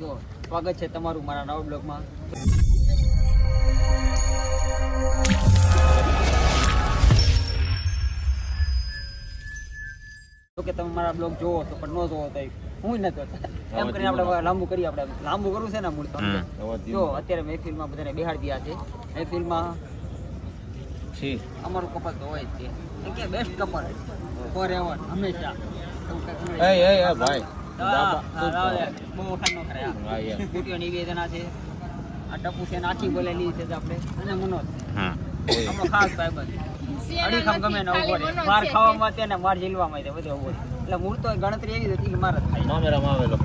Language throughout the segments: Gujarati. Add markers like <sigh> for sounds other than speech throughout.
જો સ્વાગત છે તમારું મારા નવા બ્લોગમાં. કે તમે મારા બ્લોગ જોવો તો પણ ન જોવો તો હું ન જોતો. એમ કરીને આપણે લાંબુ કરીએ આપણે લાંબુ કરવું છે ને મૂળ તો જો અત્યારે મહેફિલમાં બધાને બેહાડી દીધા છે. મહેફિલમાં અમારું કપલ તો હોય જ છે. બેસ્ટ કપલ ફોર એવર હંમેશા. ભાઈ. બહુ વખાણ ન કરે આ. હા, યાર. કુટીઓ નિવેદના છે. આ ટપુ છે ને આખી બોલેલી છે આપણે. અને મનોજ. આપણો ખાસ ભાઈબંધ અડીખમ ગમે ને ઊભો રહે. માર ખાવામાં તે ને માર ઝીલવામાં તે બધો ઊભો. એટલે મૂળ તો ગણતરી એવી જ હતી કે માર જ થાય. મામેરામાં આવેલો.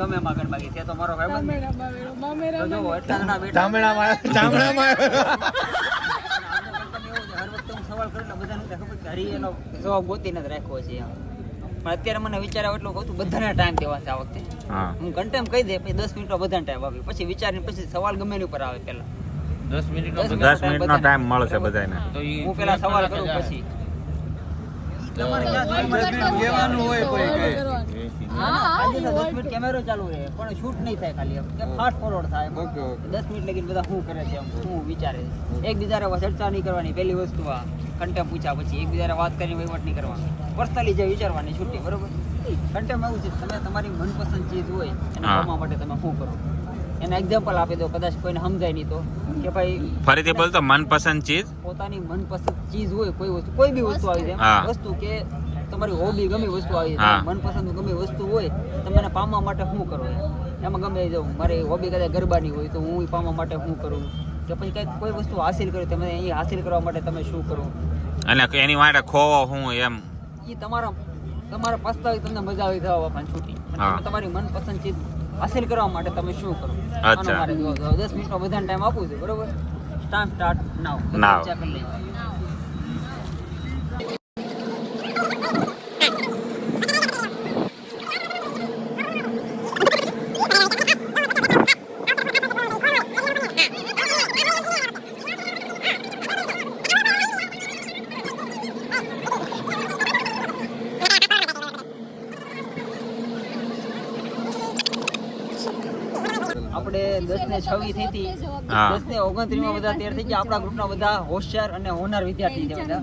ગમે એમાં ગણબાકી છે. તો મારો ભાઈબંધ તો જોવો એટલા ચામડામાં ચામડામાં સવાલ કરું એટલે બધાને ખબર હરી એનો જવાબ ગોતીને જ રાખ્યો છે એમ. પણ અત્યારે મને વિચાર આવે એટલું કહું છું બધાને ટાઈમ દેવા છે આ વખતે. હું. હું ઘંટેમ કહી દે પછી દસ મિનિટમાં બધાને ટાઈમ આપી પછી વિચારીને પછી સવાલ ગમે એની ઉપર આવે પેલા દસ મિનિટનો દસ દસ મિનિટનો ટાઈમ મળશે બધાને. હું પેલા સવાલ કરું પછી. તમારે ક્યાં કહેવાનું હોય કોઈ દસ મિનિટ કેમેરો ચાલુ રહે પણ શૂટ નહીં થાય ખાલી ફાસ્ટ ફોરવર્ડ થાય ઓકે, ઓકે. દસ મિનિટ લગીને બધા શું કરે છે શું વિચારે એકબીજાને ચર્ચા નહીં કરવાની પહેલી વસ્તુ આ કન્ટેમ પૂછ્યા પછી એકબીજાને વાત કરીને વહીવટ નહીં કરવાનો. પર્સનલી જે વિચારવાની છૂટી બરોબર? કન્ટેમ એવું છે તમે તમારી મનપસંદ ચીજ હોય એને હા. માટે તમે શું કરો? એના એક્ઝામ્પલ આપી દો કદાચ કોઈને સમજાય નહીં તો. કે ભાઈ ફરીથી બોલતો મનપસંદ ચીજ? પોતાની મનપસંદ ચીજ હોય કોઈ વસ્તુ કોઈ બી વસ્તુ આવી જાય. વસ્તુ કે તમારી હોબી ગમે વસ્તુ આવી મનપસંદ ગમે વસ્તુ હોય તમે એને પામવા માટે શું કરો એમાં? ગમે જાઉં મારી હોબી કદાચ ગરબાની હોય તો હું પામવા માટે શું કરું? કે પછી કંઈક કોઈ વસ્તુ હાસિલ કરો તમે એ હાસિલ કરવા માટે તમે શું કરો? અને એની માટે ખોવો હું એમ. એ તમારા તમારા પસ્તાવી તમને મજા આવી જવા પણ છૂટી. તમારી મનપસંદ ચીજ હાસિલ કરવા માટે તમે શું કરો? અચ્છા. દસ મિનિટમાં બધાને ટાઈમ આપું છું બરોબર? Start start now Now. વિચાર કરી લેજો આપણે દસ થઈ હતી. દસ ને ઓગણત્રીસમાં બધા તૈયાર થઈ ગયા. આપણા ગ્રુપના બધા હોશિયાર અને હોનાર વિદ્યાર્થી છે બધા.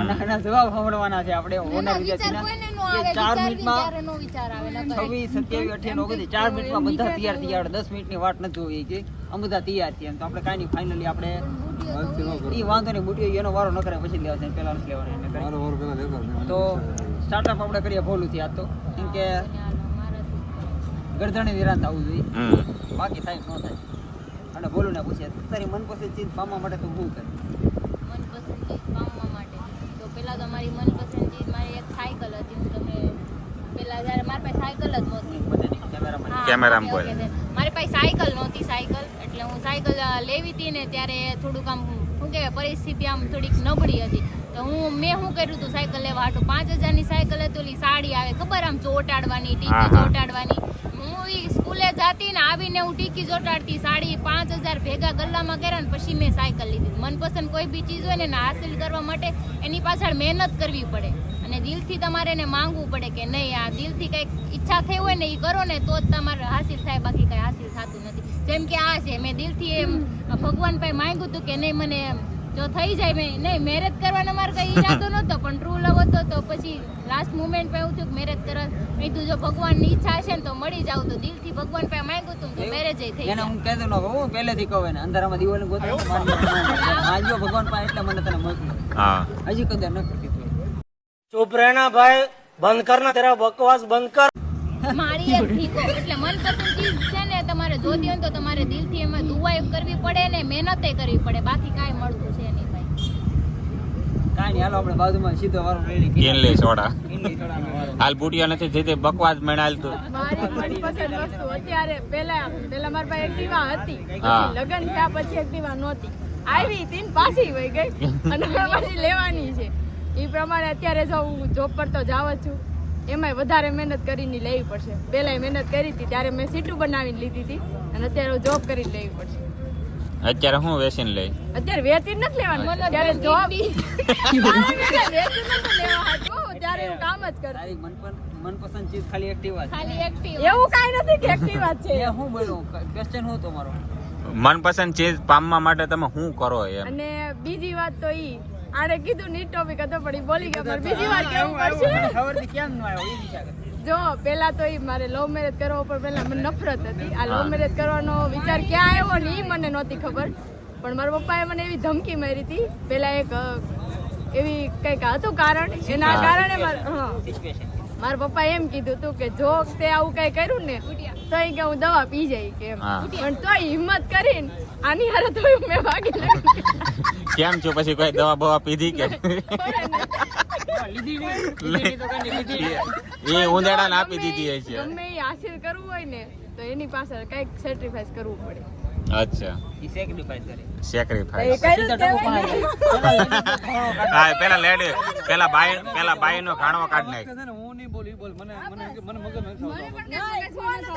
અને એના જવાબ સાંભળવાના છે આપણે હોનાર વિદ્યાર્થીના. કે ચાર મિનિટમાં છવ્વીસ સત્યાવીસ અઠ્યાવીસ ઓગણત્રીસ ચાર મિનિટમાં બધા તૈયાર થઈ ગયા દસ મિનિટની વાટ નથી જોઈ કે અમે બધા તૈયાર છીએ તો આપણે કાંઈ નહીં ફાઇનલી આપણે એ વાંધો નહીં બુટી એનો વારો ન કરે પછી લેવા છે પેલા નથી લેવાનો. તો સ્ટાર્ટઅપ આપણે કરીએ ભોલું થી આ તો. કેમ કે ગરદણી નિરાંત આવવું જોઈએ. બાકી થાય ન થાય. અને બોલું ને પૂછે તારી મનપસંદ ચીજ પામવા માટે તું શું કરે? મનપસંદ ચીજ પામવા માટે? તો પહેલા તો મારી મનપસંદ ચીજ મારી એક સાયકલ હતી. હું તમે પહેલા જ્યારે મારી પાસે સાયકલ જ નહોતી. કેમેરામાં બોલે. મારી પાસે સાયકલ નહોતી સાયકલ. એટલે હું સાયકલ લેવી હતી ને ત્યારે થોડુંક આમ શું કહેવાય પરિસ્થિતિ આમ થોડીક નબળી હતી. તો હું મેં શું કર્યું હતું સાયકલ લેવા? હાટું પાંચ હજારની સાયકલ હતી ઓલી સાડી આવે ખબર આમ ચોટાડવાની ટીકી ચોટાડવાની? હું ઈ સ્કૂલે જાતી ને આવીને હું ટીકી ચોટાડતી સાડી પાંચ હજાર ભેગા ગલ્લામાં કર્યા ને પછી મેં સાયકલ લીધી. મનપસંદ કોઈ બી ચીજ હોય ને એને હાસિલ કરવા માટે એની પાછળ મહેનત કરવી પડે. અને દિલથી તમારે એને માંગવું પડે કે નહીં, આ દિલથી કંઈક ઈચ્છા થઈ હોય ને એ કરો ને તો જ તમારે હાસિલ થાય, બાકી કંઈ હાસિલ થતું નથી. જેમ કે આ છે, મેં દિલથી એમ ભગવાન પાસે માંગ્યું હતું કે નહીં, મને તો થઈ જાય મેં નહીં મેરેજ કરવાનો મારે કંઈ ઈરાદો નહોતો પણ ટ્રુ લવ હતો તો પછી લાસ્ટ મુમેન્ટ પર એવું કે મેરેજ કરવા મેં તું જો ભગવાનની ઈચ્છા હશે ને તો મળી જાવ તો દિલથી ભગવાન પાસે માંગ્યું તું તો મેરેજ થઈ એને હું કહેતો ન હું પહેલેથી કહું ને અંધારામાં દીવાને ગોતો માંગ્યો ભગવાન પાસે એટલે મને તને મોકલ્યો હા. હજી કદર ન કરતી તું ભાઈ બંધ કરના તેરા બકવાસ બંધ કર. મારી એક ઠીકો એટલે મનપસંદ ચીજ છે ને તમારે જોતી હોય તો તમારે દિલથી એમાં દુઆ કરવી પડે ને મહેનતે કરવી પડે. બાકી કાંઈ મળતું છે નહીં ભાઈ. કાંઈ નહીં હાલો આપણે બાજુમાં સીધો વારો રેડી કિનલી સોડા. હાલ બુટિયા નથી જીતે બકવાસ મેળાલ તું. મારી પસંદ વસ્તુ અત્યારે પેલા પેલા મારી પાસે એક્ટિવા હતી. લગન થયા પછી એક્ટિવા નહોતી. આવી તીન પાછી વહી ગઈ. અને પાછી લેવાની છે. એ પ્રમાણે અત્યારે જો હું જોબ પર તો જાવ જ છું. એમાંય વધારે મહેનત કરીને લેવી પડશે. પહેલાંય મહેનત કરી હતી ત્યારે મેં સીટું બનાવીને લીધી હતી અને અત્યારે જોબ કરીને લેવી પડશે. અત્યારે હું વેચીને લઈ. અત્યારે વેચીને નથી લેવાનું ત્યારે જોબ. ત્યારે હું કામ જ કરું. તારી મનપસંદ મનપસંદ ચીજ ખાલી એક્ટિવા ખાલી એક્ટિવ એવું કાંઈ નથી કે એક્ટિવ છે. હું બોલું? ક્વેશ્ચન હું તમારો? મનપસંદ ચીજ પામવા માટે તમે શું કરો એમ? અને બીજી વાત તો ઈ આને કીધું નીટ ટોપિક હતો પણ એ બોલી ગયો. પણ બીજી વાર કેવું પડશે? ખબર કેમ ન આવ્યો જો પેલા તો એ મારે લવ મેરેજ કરવો પણ પેલા મને નફરત હતી. આ લવ મેરેજ કરવાનો વિચાર ક્યાં આવ્યો ને એ મને નહોતી ખબર. પણ મારા પપ્પાએ મને એવી ધમકી મારી હતી. પેલા એક એવી કંઈક હતું કારણ. એના કારણે માર- પપ્પાએ એમ કીધું હતું કે જો તે આવું કઈ કર્યું ને તો કે હું દવા પી જઈ કે. પણ તોય હિંમત કરીને આની હારે તો મેં ભાગી લીધી કેમ છો? પછી કોઈ દવા બવા પીધી કે? એ નહીં. ના આપી દીધી છે ગમે એ હાસિલ કરવું હોય ને તો એની પાછળ કંઈક સેક્રિફાઈસ કરવું પડે. અચ્છા. ઈ sacrifice કરે. સેક્રિફાઈસ પેલા લેડી પેલા બાય પેલા બાઈ નો ઘાણો કાઢ નાખ. હું નહીં બોલી બોલ. મને મને મને મગજ નથી આવતો.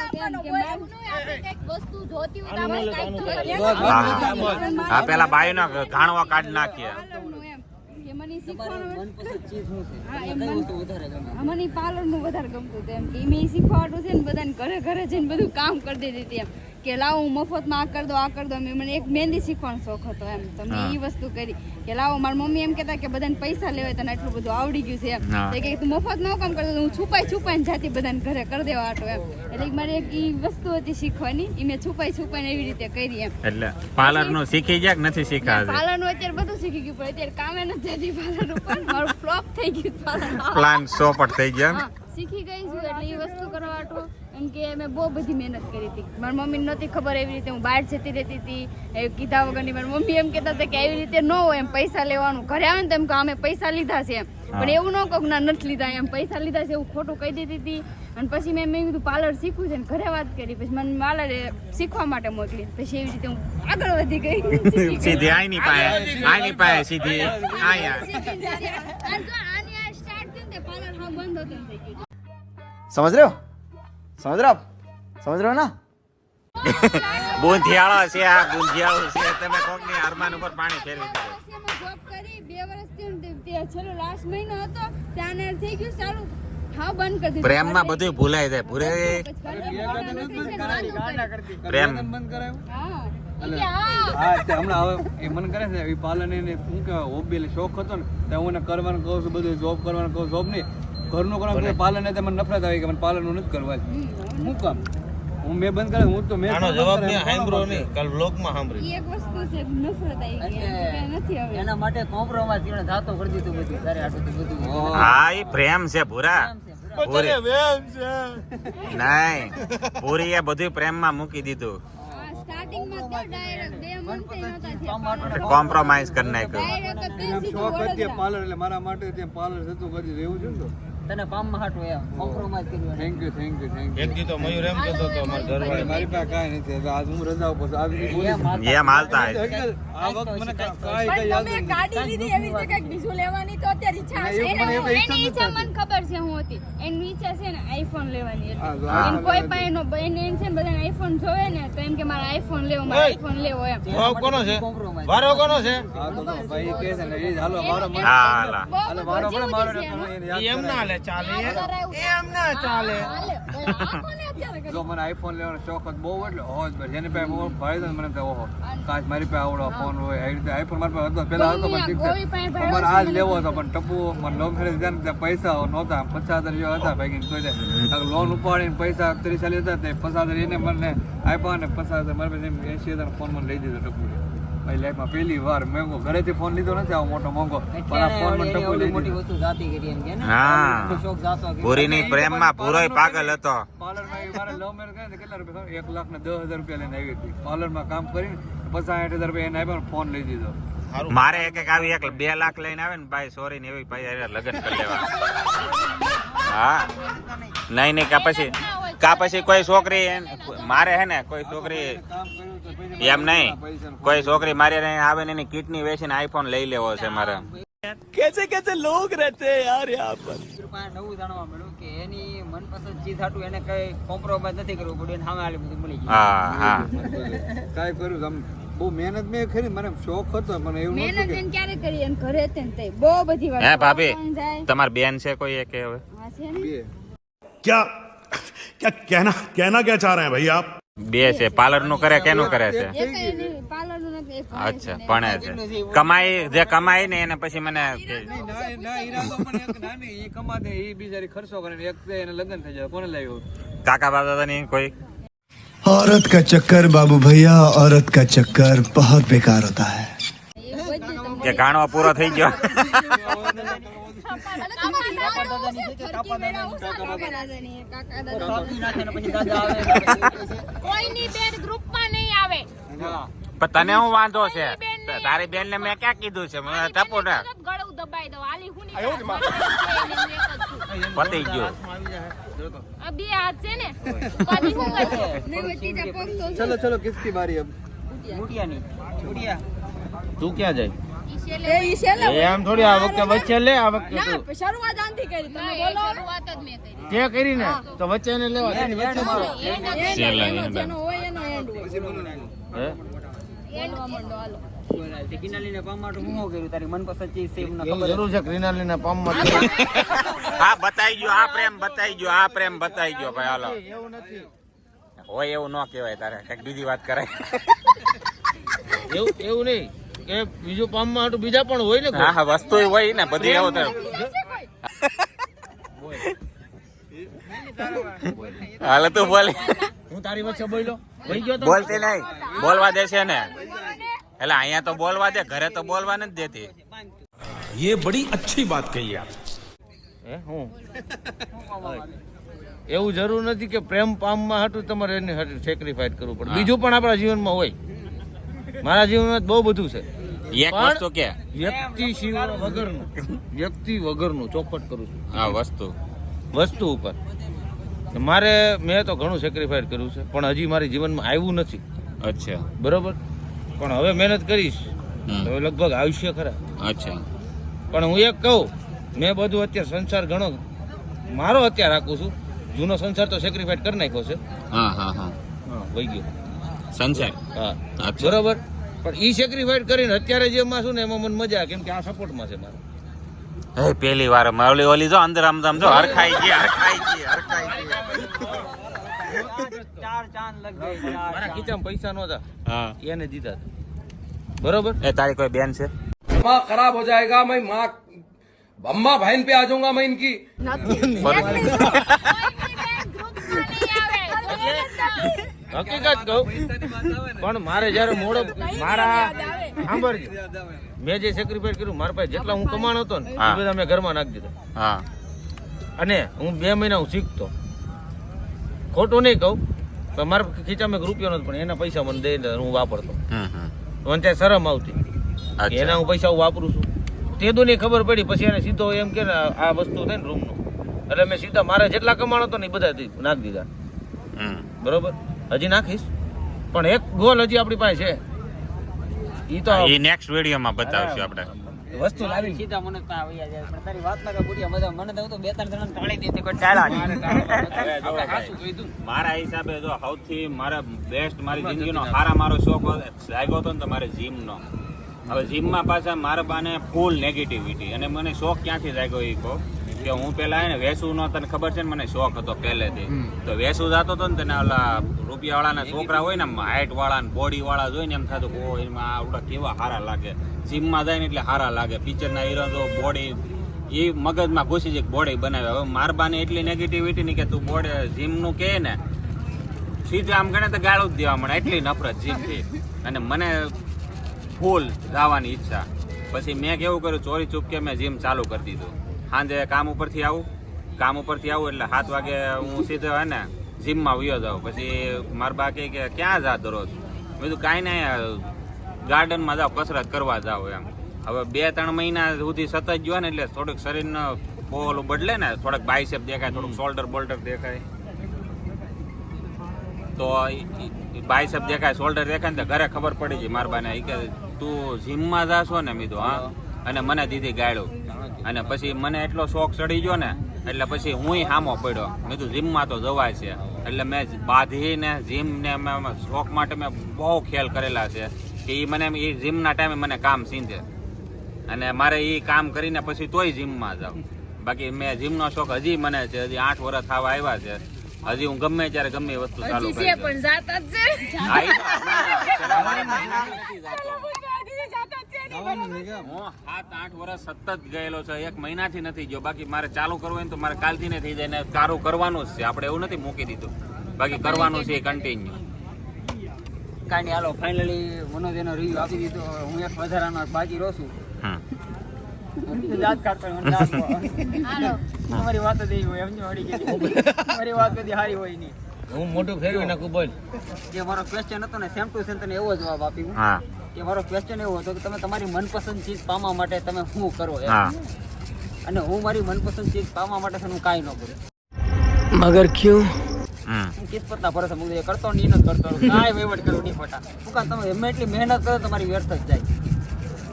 હા, પેલા બાઈ ના ઘાણવો કાઢ નાખીએ. મને પાર્લરનું વધારે ગમતું હતું એમ. કે મેં શીખવાડું છે ને બધાને ઘરે ઘરે જઈને બધું કામ કરી દેતી હતી એમ. કે લાવો હું મફતમાં આ કરી દો આ કરી દો મેં મને એક મહેંદી શીખવાનો શોખ હતો એમ. તો મેં. એ વસ્તુ કરી કે લાવો મારી મમ્મી એમ કહેતા કે બધાને પૈસા લેવાય તને એટલું બધું આવડી ગયું છે એમ. તો કે તું મફત ન કામ કરતો હું છુપાઈ છુપાઈને જાતી બધાને ઘરે કરી દેવા આટો એમ. એટલે મારે એક ઈ વસ્તુ હતી શીખવાની એ મેં છુપાઈ છુપાઈને એવી રીતે કરી એમ. એટલે પાર્લરનું શીખી જાય કે નથી શીખાતું પાર્લરનું અત્યારે બધું શીખી ગયું પણ અત્યારે કામે નથી જતી પાર્લર ઉપર. મારું ફ્લોપ થઈ ગયું પ્લાન સોપટ થઈ ગયા શીખી ગઈ છું એટલે એ વસ્તુ કરવા એમ કે મેં બહુ બધી મહેનત કરી હતી. મારી મમ્મીને નહોતી ખબર એવી રીતે હું બહાર જતી રહેતી હતી. એ કીધા વગરની મારી મમ્મી એમ કહેતા હતા કે એવી રીતે ન હોય એમ પૈસા લેવાનું. ઘરે આવે ને તો એમ કે અમે પૈસા લીધા છે એમ. પણ એવું ન કહું ના નથી લીધા એમ. પૈસા લીધા છે એવું ખોટું કહી દેતી હતી. અને પછી મેં મેં કીધું પાર્લર શીખવું છે ને ઘરે વાત કરી. પછી મને પાર્લરે શીખવા માટે મોકલી. પછી એવી રીતે હું આગળ વધી ગઈ. સીધી આઈની પાયા આઈની પાયા સીધી. આયા અને જો આની આ સ્ટાર્ટ થયું ને તે પાર્લર સમજ રહ્યો? સમજ રહ્યો સમજ રહ્યો ના? બુંધિયાળો છે આ બુંધિયાળો છે. તમે કોકની અરમાન ઉપર પાણી ફેરવી દીધું. જોબ કરી બે વર્ષથી છેલ્લો લાસ્ટ મહિનો હતો. ત્યાં ગયું સારું. હા બંધ પ્રેમમાં બધું ભૂલાઈ જાય. ભૂરે પ્રેમ બંધ કરાયું? કે હા. હા તે હમણાં હવે એ મને કરે છે એ પાલન એને શું કહેવાય હોબી એટલે શોખ હતો ને તે હું એને કરવાનું કહું છું બધું જોબ કરવાનું કહું જોબ નહીં. ઘરનું કરવાનું પાલન ને મને નફરત આવી કે મને પાલનનું નથી કરવા શું કામ? હું મેં બંધ કરે હું તો મેં આનો જવાબ કરાવ્યું, નહીં સાંભળો કામ નહીં કાલ બ્લોગમાં સાંભળી એક વસ્તુ છે નફરત આવી ગઈ. નથી હવે. એના માટે કોમ્પ્રોમાઇઝ એને જાતો કરી દીધું બધું તારે આટલું બધું ઓહ. હા એ પ્રેમ છે ભૂરા. પૂરી નહીં પૂરી એ બધું પ્રેમમાં મૂકી દીધું. કોમ્પ્રોમાઇઝ કરી નાખ્યો. પાર્લર એટલે મારા માટે ત્યાં પાર્લર જતું કદી રહેવું છે ને તો? તને પામમાં હાટું એ કોમ્પ્રોમાઇઝ કર્યું thank you thank you thank you એક દી તો મયુર એમ કહેતો તો અમાર ઘરવાળી મારી પાસે કાંઈ નથી એટલે આજ હું રજા ઉપર આજની બોલી એમ હાલતા. એમ આ વખત મને કાંઈ કાંઈ યાદ તમે નથી. ગાડી લીધી એવી રીતે કંઈક બીજું લેવાની તો અત્યારે ઈચ્છા છે એની ઈચ્છા ઈચ્છા મને ખબર છે હું હતી. એની ઈચ્છા છે ને આઈફોન લેવાની હતી હા, કોઈ. પાસે નો બેન એમ છે ને બધાને આઈફોન જોવે ને તો એમ કે મારે આઈફોન લેવો મારે આઈફોન લેવો એમ. ભાવ કોનો છે? વારો કોનો છે? ભાઈ કે છે ને એ હાલો મારો. હાલા. હાલો મારો પણ મારો એમાં. એમ ના કરાય. ચાલે એમ ના ચાલે? <laughs> જો મને આઈફોન લેવાનો શોખ હતો બહુ એટલે હોજ ભાઈ જેની પાસે બહુ ભાઈ મને તો ઓહો. કાશ મારી પાસે આવડો ફોન હોય એ રીતે આઈફોન મારી પાસે હતો પેલા હતો પણ ઠીક છે. મારે આજ લેવો હતો પણ ટપુ મને લોન ફેરે ગયા ને ત્યાં પૈસા નહોતા. પચાસ હજાર જેવા હતા ભાઈ તો જાય. લોન ઉપાડીને પૈસા ત્રીસ ચાલીસ હતા તે પચાસ હજાર એને મને આપ્યા ને પચાસ હજાર મારી પાસે એસી હજાર ફોન મને લઈ દીધો ટપુ મારી લાઈફમાં પહેલી વાર મેં ઘરેથી ફોન લીધો નથી આવો મોટો મોંઘો. પણ આ ફોન ઓલી લઈ મોટી વસ્તુ જાતી કરી એમ કે ને? હા. શોખ જાતો. પૂરીની પ્રેમમાં પૂરોય પાગલ હતો. પાર્લરમાં એ મારે લવ મેરેજ કરીને કેટલા રૂપિયા ખબર? એક લાખ ને દસ હજાર રૂપિયા લઈને આવી હતી. પાર્લરમાં કામ કરીને પચાસ સાઠ હજાર રૂપિયા એને આપ્યા ને ફોન લઈ દીધો. મારે એક એક આવી એક બે લાખ લઈને આવે ને ભાઈ સોરી ને એવી ભાઈ લગ્ન કરી લેવા. હા. નહીં નહીં કા પછી? કા પછી કોઈ છોકરી એન- મારે હે ને કોઈ છોકરી એમ નહીં. કોઈ છોકરી મારે આવે ને એની કિડની વેચીને આઈફોન લઈ લેવો છે મારે. કેસે કેસે લોગ રહેતે યાર યહાં પર? નવું જાણવા મળ્યું કે એની મનપસંદ ચીજ હાટું એને કઈ કોમ્પ્રોમાઇઝ નથી કરવું પડ્યું એને સામે આલી બધું મળી ગયું. હા હા. કાંઈ કર્યું આમ બહુ મહેનત મેં કરી મને શોખ હતો મને એવું નહોતું મહેનત ક્યારે કરી? એમ ઘરે તે ને તે બહુ બધી વાર હે ભાભી તમાર બેન છે કોઈ એક હવે? હા છે ને? બે. क्या क्या कहना कहना क्या चाह रहे हैं भाई आप બે છે પાર્લર નું કરે કેનું કરે છે પાર્લરનું નથી એ ભણે અચ્છા ભણે છે કમાઈ જે કમાઈ ને એને પછી મને કે- નહીં, ના ના ઈરાદો પણ એક નાની ઈ કમાતે ઈ બિચારી ખર્ચો કરે ને એક છે એને લગ્ન થઈ જાય કોને લાવ્યું કાકા બાબા ની કોઈ औरत का चक्कर बाबू भैया औरत का चक्कर बहुत बेकार होता है કે ગાણો પૂરો થઈ ગયો કાપી નાખે ને પછી દાદા આવે <laughs> કોઈની બેન ગ્રુપમાં નહીં આવે. પણ તને હું વાંધો છે? તારી બેન ને મેં ક્યાં કીધું છે? મને ટપુ ને ગળું દબાઈ આલી હું નહીં. પતી ગયો. બે હાથ છે ને. પાછી શું કરશે ચલો ચલો કિસકી મારી અબ મુટિયાની મુટિયા તું ક્યાં જાય? એ ઈ છેલ્લે એમ થોડી આ વખતે વચ્ચે લે આ વખતે તું. ના શરૂઆત આનથી કરી. તમે બોલો. શરૂઆત જ મેં કરી. તે કરી ને તો વચ્ચે ને લેવા દે. એનો છેલ્લે એનો એનો. હોય એનો એન્ડ હોય. હે? એન્ડ મંડો હાલો. તે કિનાલીને પામાટું હું કર્યું? તારી મનપસંદ ચીજ છે એમને એવું ખબર જરૂર છે ક્રિનાલીના પંપમાં હા બતાઈ ગયો આ પ્રેમ બતાઈ ગયો આ પ્રેમ બતાઈ ગયો ભાઈ હાલો. હોય એવું ન કેવાય તારે. કંઈક બીજી વાત કરાય. એવું એવું નહીં. કે બીજું પંપમાં હાટું બીજા પણ હોય ને કોઈ. હા હા વસ્તુ હોય ને બધી એવું તો હાલ તું બોલ હું તારી વચ્ચે બોલ્યો વહી ગયો તો બોલતી નહીં બોલવા દે છે ને એટલે અહીંયા તો બોલવા દે ઘરે તો બોલવા નથી દેતી ये बड़ी अच्छी बात कही आप હે હું એવું જરૂર નથી કે પ્રેમ પામમાં હાટું તમારે એની હાટું સેક્રિફાઈસ કરવું પડે બીજું પણ આપણા જીવનમાં હોય મારા જીવનમાં બહુ બધું છે. એક વસ્તુ કે? વ્યક્તિ સિવાય વગરનું વ્યક્તિ વગરનું ચોખવટ કરું છું. હા વસ્તુ. વસ્તુ ઉપર. મારે મેં તો ઘણું સેક્રિફાઈસ કર્યું છે પણ હજી મારી જીવનમાં આવ્યું નથી. અચ્છા. બરોબર? પણ હવે મહેનત કરીશ. તો લગભગ આવશે ખરા. અચ્છા. પણ હું એક કહું મેં બધું અત્યારે સંસાર ઘણો મારો અત્યારે રાખું છું. જૂનો સંસાર તો સેક્રિફાઈસ કરી નાખ્યો છે. હા હા હા. હા વહી ગયો. સંસાર? હા. બરોબર? પણ ઈ સેક્રિફાઈસ કરીને અત્યારે જે માં છું ને એમાં મને મજા આવે કેમ કે આ સપોર્ટમાં છે મારે હે પેલી વાર ઓલી ઓલી જો અંદર આમ આમ જો હરખાઈ ગઈ હરખાઈ ગઈ હરખાઈ ગઈ ચાર ચાંદ લગ ગઈ ચાર મારા ચાંદ. ખીચામાં પૈસા નહોતા હા એને દીધા હતા. બરોબર એ તારી કોઈ બેન છે माँ खराब हो जाएगा मैं माँ अम्मा बहन पे आ जाऊंगा मैं इनकी હકીકત કહું. પણ મારે જયારે મોડો મારા સાંભળજો. મેં જે સેક્રિફાઈસ કર્યું મારા પાસે જેટલા હું કમાણો હતો ને એ બધા મેં ઘરમાં નાખી દીધા. હા. અને હું બે મહિના હું શીખતો. ખોટું નહીં કહું પણ મારા ખીચામાં એક રૂપિયો નથી પણ એના પૈસા મને દઈ દે હું વાપરતો. મને ત્યાં શરમ આવતી. એના હું પૈસા હું વાપરું છું. તે દુની ખબર પડી પછી એને સીધો એમ કે ને આ વસ્તુ થાય ને રૂમનું. એટલે મેં સીધા મારે જેટલા કમાણો હતો ને એ બધા દી- નાખી દીધા. બરોબર? હજી નાખીશ. પણ એક ગોલ હજી આપણી પાસે છે. ઈ તો એ નેક્સ્ટ વિડીયોમાં બતાવશું આપણે. વસ્તુ લાવી સીધા મને તો આવી જાય. પણ તારી વાત લાગે બુડિયા બધા મને તો તો બે ત્રણ જણા ટાળી દેતી કોઈ ટાળા નહીં. મારા હિસાબે જો સૌથી મારા બેસ્ટ મારી જિંદગીનો સારા મારો શોખ લાગ્યો હતો ને તો મારે જીમનો હવે જીમમાં પાછા મારા બાને ફૂલ નેગેટિવિટી અને મને શોખ ક્યાંથી જાગ્યો એ કહો? કે હું પેલા એને વેસુ નો તને ખબર છે ને મને શોખ હતો પહેલેથી. તો વેસુ જતો હતો ને તને ઓલા રૂપિયા વાળાના છોકરા હોય ને હાઈટ વાળા ને બોડી વાળા જોઈને એમ થતું ઓ એમાં આવડા કેવા સારા લાગે. જીમમાં જાય ને એટલે સારા લાગે. પિક્ચરના હીરો તો બોડી એ મગજમાં ઘૂસી જાય બોડી બનાવે. હવે મારબાની એટલી નેગેટિવિટી ની કે તું બોડી જીમનું કહે ને સીધું આમ ગણે તો ગાળું જ દેવા મળે. એટલી નફરત જીમથી. અને મને ફૂલ જવાની ઈચ્છા. પછી મેં કેવું કર્યું ચોરી ચૂપકે મેં જીમ ચાલુ કરી દીધું. સાંજે કામ ઉપરથી આવું. કામ ઉપરથી આવું એટલે સાત વાગે હું સીધો હે ને જીમમાં વયો જાઉં. પછી મારા બા કે ક્યાં જા દરરોજ? મેં કીધું કાંઈ નહીં, ગાર્ડનમાં જાઓ, કસરત કરવા જાઓ એમ. હવે બે ત્રણ મહિના સુધી સતત ગયો ને એટલે થોડુંક શરીરનો ઓલું બદલે ને થોડુંક બાયસેપ દેખાય, થોડુંક શોલ્ડર બોલ્ડર દેખાય. તો બાયસેપ દેખાય શોલ્ડર દેખાય ને તો ઘરે ખબર પડી ગઈ મારા બાને. ઈ કે, તું જીમમાં જાશો ને મીધું હા. અને મને દીધી ગાળું. અને પછી મને એટલો શોખ ચડી ગયો ને એટલે પછી હુંય હામો પડ્યો. મેં કીધું જીમમાં તો જવાય છે. એટલે મેં બાંધીને જીમ ને મેં શોખ માટે મેં બહુ ખ્યાલ કરેલા છે. કે એ મને એ જીમના ટાઈમે મને કામ સીંધે. અને મારે એ કામ કરીને પછી તોય જીમમાં જાઉં. બાકી મેં જીમનો શોખ હજી મને છે હજી આઠ વર્ષ થવા આવ્યા છે. હજી હું ગમે ત્યારે ગમે એ વસ્તુ ચાલુ કરી પણ જાતા જ છે. હા, સાત આઠ વર્ષ સતત ગયેલો છે એક મહિનાથી નથી ગયો બાકી મારે ચાલુ કરવું હોય તો મારે કાલથી ને જાય ને ચાલુ કરવાનું જ છે આપણે એવું નથી મૂકી દીધું બાકી કરવાનું છે કન્ટિન્યુ કાંઈ હાલો. ફાઇનલી મનોજ એનો રિવ્યુ આપી દીધો હું એક વધારાનો બાકી રહું છું તમારી વાત જ એવી હોય સમજો મારી વાત કદી સારી હોય નહીં હું મોટું ફેરવી નાખું બોલ. જે મારો ક્વેશ્ચન હતો ને સેમ ટુ સેમ તને એવો જવાબ આપી હું. હા. કે મારો ક્વેશ્ચન એવો હતો કે તમે તમારી મનપસંદ ચીજ પામવા માટે તમે શું કરો અને હું મારી મનપસંદ ચીજ પામવા માટે હું કાંઈ ન કરું. મગર ક્યું? કિસ પત્તા ભરોસે હું કરતો નહીં કરતો. કાંઈ વહીવટ કરું નહીં ખોટા શું તમે ગમે એટલી મહેનત કરો તમારી વ્યર્થ જ જાય.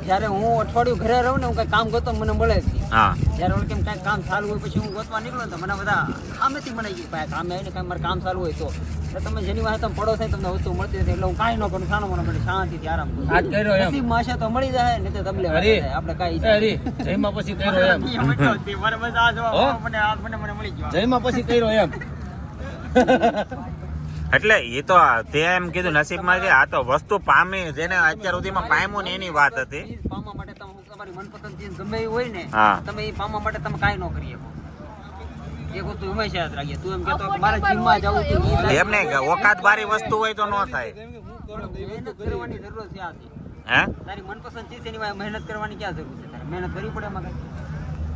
જ્યારે હું અઠવાડિયું ઘરે રહું ને હું કઈ કામ ગોતો મને મળે જ નહીં. હા. જ્યારે હું કેમ કાંઈ કામ ચાલુ હોય પછી હું ગોતવા નીકળું તો મને બધા આમેથી મને ગયું ભાઈ કામે આવીને કાંઈ મારે કામ ચાલુ હોય તો. એટલે તમે જેની વાત તમે પડો થાય તમને વસ્તુ મળતી નથી એટલે હું કાંઈ ન કરું સાનો મને મળે શાંતિથી આરામ કરું. નસીબમાં હશે તો મળી જાય ને તો તમને. આપણે કાંઈ જયમાં પછી કર્યો એમ? <laughs> મને આ મને મને મળી ગયો. જયમાં પછી કર્યો એમ. <laughs> એટલે એ તો તે એમ કીધું નસીબમાં કે આ તો વસ્તુ પામી જેને અત્યાર સુધીમાં પામ્યું ને એની વાત હતી. પામવા માટે તમે તમારી મનપસંદ ચીજ ગમે એવી હોય ને હા. તમે એ પામવા માટે તમે કાઈ ન કરી શકો. એક વસ્તુ હંમેશા યાદ રાખીએ તું એમ કહેતો મારે જીમમાં જવું તું એમ નહીં ઓકાત બારી વસ્તુ હોય તો ન થાય. મહેનત કરવાની જરૂર છે આ હે? તારી મનપસંદ ચીજ એની મહેનત કરવાની ક્યાં જરૂર છે? તારે મહેનત કરવી પડે એમાં કાંઈ.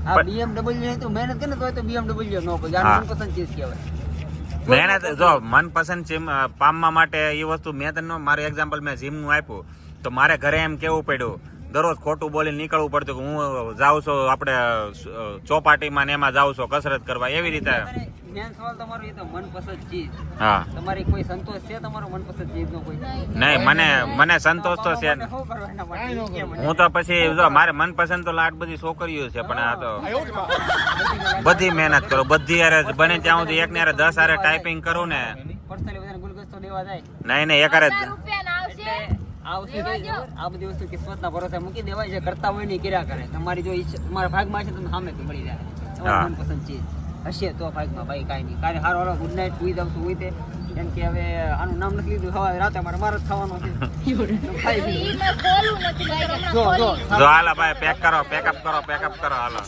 હા BMW તો મહેનત કરે તો BMW ન કોઈ હા. મનપસંદ ચીજ કહેવાય. મહેનત જો મનપસંદ જીમ પામવા માટે એ વસ્તુ મેં તને મારું એક્ઝામ્પલ મેં જીમનું આપ્યું. તો મારે ઘરે એમ કેવું પડ્યું, દરરોજ ખોટું બોલીને નીકળવું પડતું કે હું જાઉં છું, આપણે ચોપાટીમાં ને એમાં જાઉં છું, કસરત કરવા, એવી રીતે. મેન સવાલ તમારો એ તો મનપસંદ ચીજ. હા. તમારી કોઈ સંતોષ છે તમારો મનપસંદ ચીજનો કોઈ? નહીં મને મને સંતોષ તો છે પામવા માટે શું કરવું એના માટે? ઈ કે મને. હું તો પછી જો મારે મનપસંદ તો લાટ બધી છોકરીઓ છે પણ આ તો બધી મહેનત કરો બધી યારે બને ત્યાં સુધી એક ને યારે દસ હારે ટાઈપિંગ કરું ને. Personally ગુલગસ્તો દેવા જાય. નહીં નહીં એક રૂપિયા આ વસ્તુ આ બધી વસ્તુ કિસ્મતના ભરોસે મૂકી દેવાય છે કરતા હોય ને ઈ કર્યા કરે. તમારી જો ઈચ્છા તમારા ભાગમાં છે તમને સામે મળી જાય. મનપસંદ ચીજ. હશે તો ભાગમાં ભાઈ કાંઈ નહીં. કાંઈ હારો હારો ગુડ નાઇટ સુઈ જાઉં છું હોય તે. કેમ કે હવે આનું નામ નથી લીધું. હવે રાતે મારે મારે જ થવાનું છે. તો ખાઈ ઈ લીધું. મેં ખોલું નથી ભાઈ હમણાં જો જો હાલા ભાઈ પેક કરો પેકઅપ કરો પેકઅપ કરો હાલો.